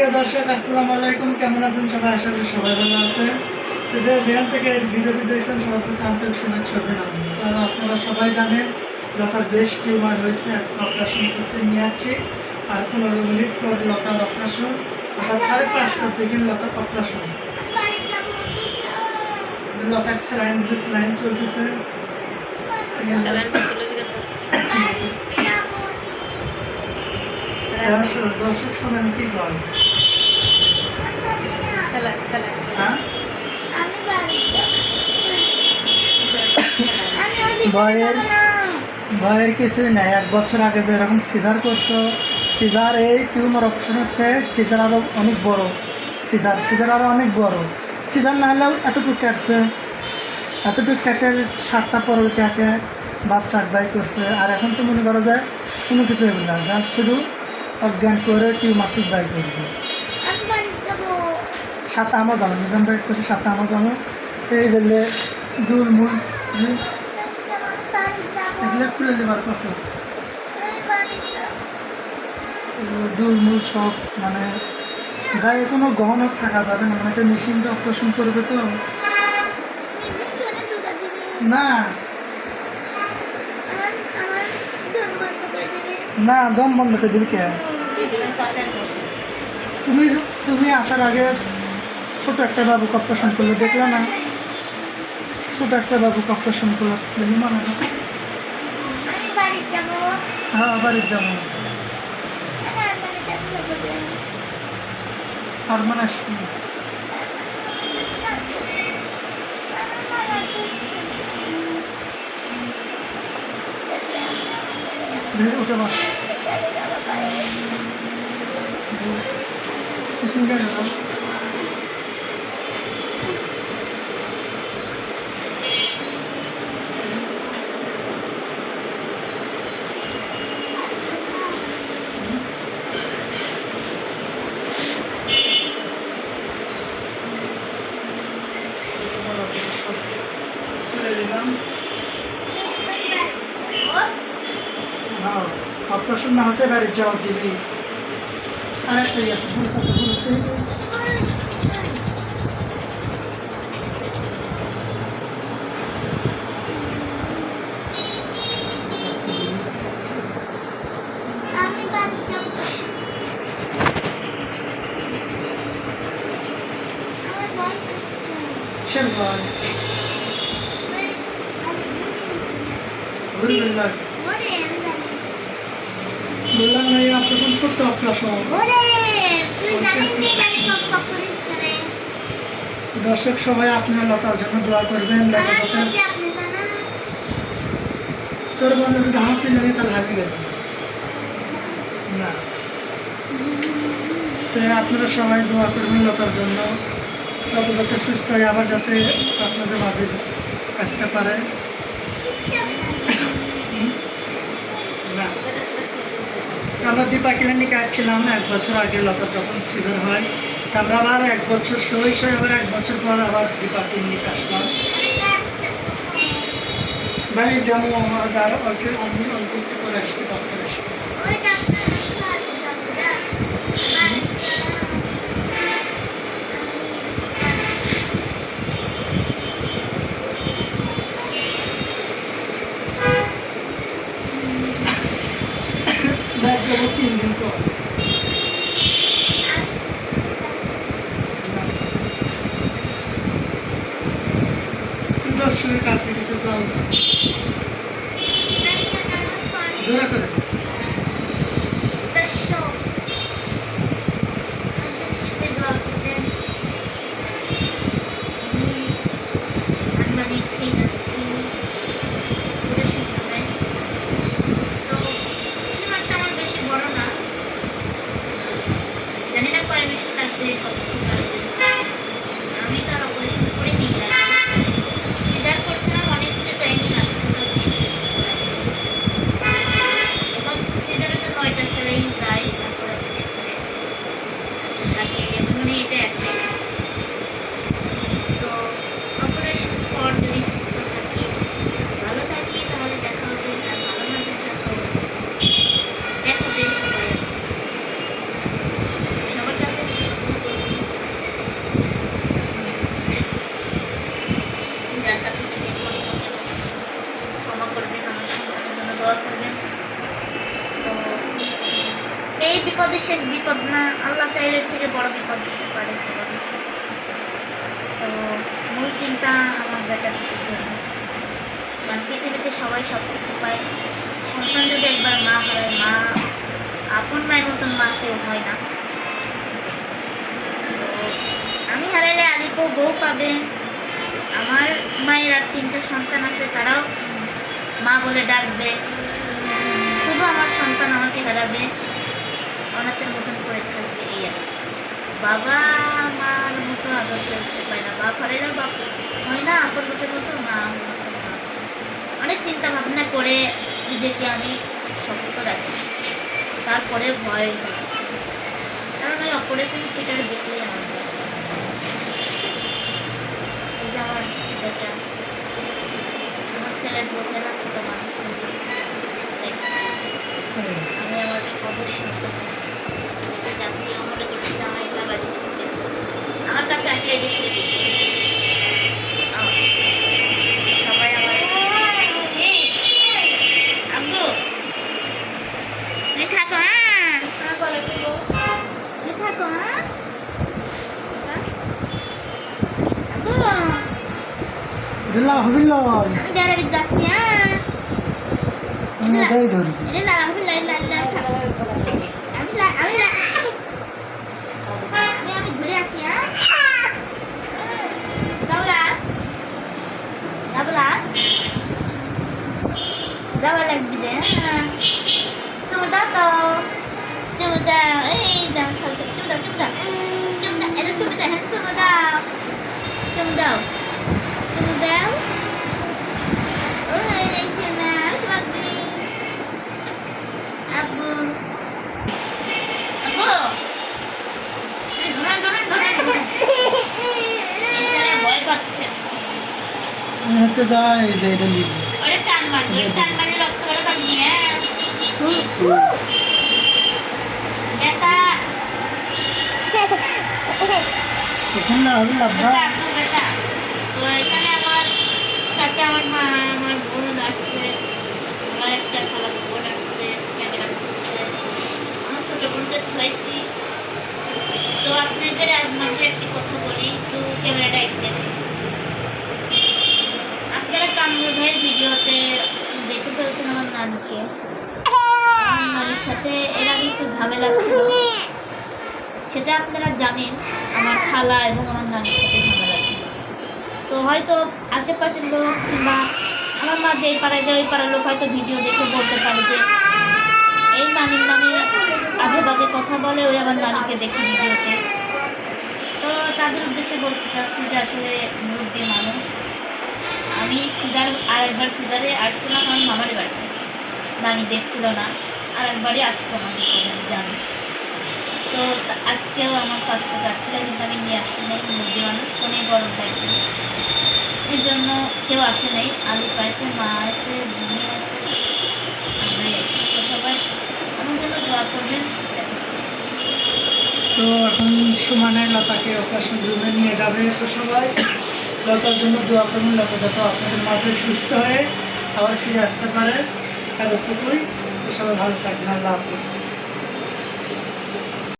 প্রিয় দর্শক আসসালামু আলাইকুম। কেমন আছেন সবাই? আশা করি সবাই ভালো আছেন। যে যেখান থেকে ভিডিওটি দেখছেন সবার প্রতি আন্তরিক শুভেচ্ছা অভিনন্দন। কারণ আপনারা সবাই জানেন লতার বেশ টিউমার হয়েছে। আজকে অপারেশন করতে নিয়ে যাচ্ছি আর পনেরো মিনিট পর লতার অপারেশন। আবার সাড়ে পাঁচটার দিকে লতার অপারেশন। লতার স্যালাইন স্যালাইন চলতেছে। দর্শক দর্শক শোনেন কি বল হ্যাঁ। ভয়ের ভয়ের কিছুই নাই। এক বছর আগে যে এরকম সিজার করছ সিজার এই টিউমার অপশনের থেকে সিজার আরও অনেক বড়। সিজার সিজার আরও অনেক বড়। সিজার না হলেও এতটুকু কাটছে। এতটুকু কেটে সাতটা পরল কেটে বাচ্চা বাই করছে। আর এখন তো মনে করো যে কোনো কিছু হবে না জাস্ট শুধু অজ্ঞান করে টিউমারটুক বাই করবে। সাত আমও জানো নিজাম বাইক করছে সাত আমও জানো এই যে দুল মূল এগুলো খুলে দেবার কথা দুল মূল সব মানে গায়ে কোনো গহনা থাকা যাবে না মানে একটা মেশিনটা অপারেশন করবে তো। না। না দম বন্ধ করে দিবি কে? তুমি তুমি আসার আগে ছোট একটা বাবু অপারেশন করলে দেখলে না। ছোট একটা বাবু অপারেশন করলে দেখি মনে হয়। বাড়ির যাব। আর মানে আসবি উঠে বস গেল না খুলে দিলাম হ্যাঁ অপারেশন না হতে বাড়ির জবাব দিবি আরেকটাই আছে পুলিশ আছে। পুলিশ কিসের ভয় আলহামদুলিল্লাহ বললাম না এই অপারেশন ছোট্ট অপারেশন দর্শক সবাই আপনারা লতার জন্য দোয়া করবেন লতা যাতে তোর বন্ধু যদি হাঁটতে জানি তাহলে হাঁটি গেল না। তো আপনারা সবাই দোয়া করবেন লতার জন্য। লতা যাতে সুস্থ হয়ে আবার যাতে আপনাদের মাঝে আসতে পারে না আমরা দীপা ক্লিনিকে আসছিলাম এক বছর আগে লতা যখন সিজন হয় আমরা আবার এক বছর সই আবার এক বছর পর আবার দীপা ক্লিনিক আসলাম। ভাই যেমন আমার দ্বারা অল্প অল্প করে আসছি ডক্টর আসছি। between আল্লাহ চাইলে থেকে বড় বিপদ দিতে পারে তো মূল চিন্তা আমার বেটার কারণ পৃথিবীতে সবাই সব কিছু পায়। সন্তান যদি একবার মা হয়, মা আপন মায়ের মতন মা কেউ হয় না। আমি হারাইলে আলিপও বউ পাবে। আমার মায়ের আর তিনটে সন্তান আছে, তারাও মা বলে ডাকবে। শুধু আমার সন্তান আমাকে হারাবে। অনাথের মতন করে থাকবে এই আর। বাবা মার মতো আদর করতে পারে না। বাপ হারাইলেও বাপ হয় না আপন লোকের মতো মা। অনেক চিন্তা ভাবনা করে নিজেকে আমি শক্ত রাখি। তারপরে ভয় কারণ ওই অপারেশন সেটার যে আমার আমার ছেলের বোঝে না ছোট মানুষ আমি আমার অবশ্যই যাচ্ছি ও মনে করছে যে আমার এগুলা বাজে কিছু দেখবে। আমার- সবাই আমার আব্বু থাকো হ্যাঁ থাকো হ্যাঁ হ্যাঁ? আব্বু দিল্লা হবিল্লা আমি হ্যাঁ আমি এটাই ধরি লাইন লাইন থাকো আমি আমি আমি ঘুরে আসি হ্যাঁ গাবলা গাবলা গাবলা লাগবি রে হ্যাঁ চুমু দাও তো চুমু দাও এই দাও চুমু দাও চুমু দাও চুমু এটা চুমু দাও চুমু দাও চুমু দাও হচ্ছে যাই যে এটা লিখব ওরে টান মারবো ওরে টান মারলে রক্ত বেরো থাকবি হ্যাঁ বেটা এখন না হবিল্লা বেটা তো এখানে আমার সাথে আমার মা আমার বোন আসছে আমার একটা খালা বোন আসছে আমার ছোট বোনকে খাইছি তো আপনাদের মাঝে একটি কথা বলি তো ক্যামেরাটা একটু আপনারা কামরুল ভাইয়ের ভিডিওতে দেখে ফেলছেন আমার নানিকে। আমার সাথে এর আগে ঝামেলা ছিল। সেটা আপনারা জানেন, আমার খালা এবং আমার নানির সাথে ঝামেলা ছিল। তো হয়তো আশেপাশের লোক কিংবা আমার মা যেই পাড়ায় যায়, ওই পাড়ার লোক হয়তো ভিডিও দেখে বলতে পারে যে, এই নানির নামে আজে বাজে কথা বলে, ওই আমার নানিকে দেখি ভিডিওতে তো। তাদের উদ্দেশ্যে বলতে চাচ্ছি যে আসলে মুরব্বী মানুষ, আমি সিদার আর একবার সিদারে আসছিলাম আমার মামার বাড়িতে। নানি দেখছিল না আর একবারই আসতো না আমি জানি। তো আজকেও আমার পাসপোর্ট আসছিল কিন্তু আমি নিয়ে আসি নাই মুরগি মানুষ ফোনে গরম থাকবে এর জন্য কেউ আসে নাই। আলু পাইছে, মা আছে বোন আছে তো সবাই। আমার জন্য দোয়া করবেন। তো এখন সুমানের লতাকে অপারেশন রুমে নিয়ে যাবে তো সবাই। লতার জন্য দোয়া করুন লতা যাতে আপনাদের মাঝে সুস্থ হয়ে আবার ফিরে আসতে পারে। এতটুকুই তো সবাই ভালো থাকবেন। আল্লাহ হাফিজ।